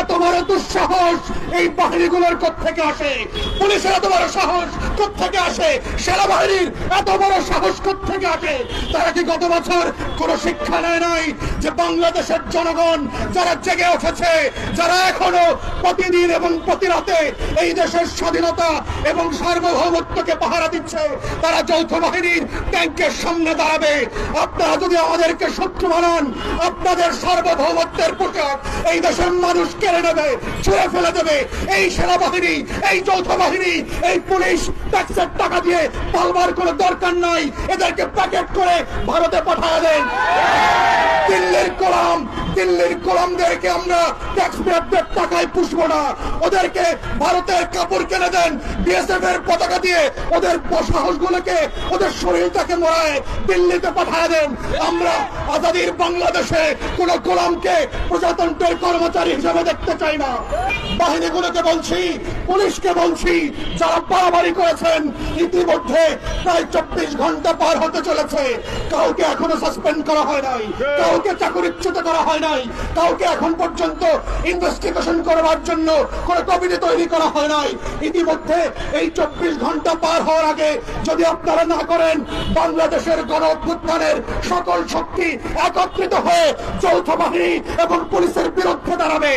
এত বড় দুঃসাহস এই বাহিনীগুলোর থেকে আসে? পুলিশের এত বড় সাহস থেকে আসে? সেনাবাহিনীর এত বড় সাহস থেকে আসে? তারা কি গত বছর কোন শিক্ষা নেয় নাই যে বাংলাদেশের জনগণ যারা জেগে উঠেছে, যারা এখনও প্রতিদিন এবং প্রতি রাতে এই দেশের স্বাধীনতা এবং সার্বভৌমত্বকে পাহারা দিচ্ছে, তারা যৌথ বাহিনীর ট্যাঙ্কের সামনে দাঁড়াবে। আপনারা যদি আমাদেরকে শত্রু বানান, আপনাদের সার্বভৌমত্বের পোশাক, এই দেশের মানুষ কেড়ে নেবে, ছুঁড়ে ফেলে দেবে। এই সেনাবাহিনী, এই যৌথ বাহিনী, এই পুলিশ ট্যাক্সের টাকা দিয়ে পালবার কোনো দরকার নাই। এদেরকে প্যাকেট করে ভারতে পাঠায় দেন। দিল্লির কলাম দিল্লির কলামদেরকে আমরা ট্যাক্স টাকায় পুষবো না। ওদেরকে ভারতের কাপড় কেনে দেন। বিএসএফ এর পতাকা দিয়ে ওদের সাহস গুলোকে ওদের শরীরটাকে মরায় দিল্লিতে পাঠায় দেন। আমরা আজাদির বাংলাদেশে কোন গোলামকে প্রজাতন্ত্রের কর্মচারী হিসেবে দেখতে চাই না। বাহিনীগুলোকে বলছি, পুলিশকে বলছি, যারা বাড়াবাড়ি করেছেন, ইতিমধ্যে প্রায় চব্বিশ ঘণ্টা পার হতে চলেছে। কাউকে এখনও করা হয় নাই। কাউকে চাকরিচ্যুত করা হয় নাই। কাউকে এখন পর্যন্ত ইনভেস্টিগেশন করবার জন্য কোন কমিটি তৈরি করা হয় নাই। ইতিমধ্যে এই চব্বিশ ঘণ্টা পার হওয়ার আগে যদি আপনারা না করেন, বাংলাদেশের গণ অভ্যুত্থানের সকল শক্তি একত্রিত হয়ে যৌথ বাহিনী এবং পুলিশের বিরুদ্ধে দাঁড়াবে।